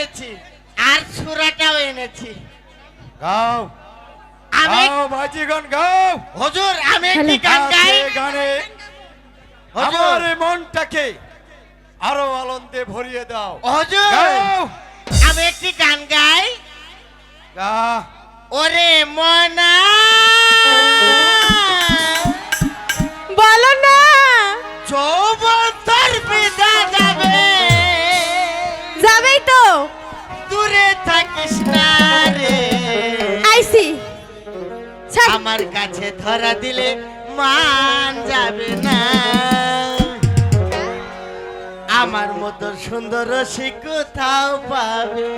এনেছি। আর সুরাটাও এনেছি। গাও। আমি গাও ভাইজিগণ গাও। হজুর আমি একটি গান গাই। গানে। হজুর। আমার মনটাকে আরও আনন্দে ভরিয়ে দাও। হজুর আমি একটি গান গাই। গা ওরে মনা আমার কাছে ধরা দিলে মান যাবে না। আমার মতো সুন্দর সে কোথাও পাবে?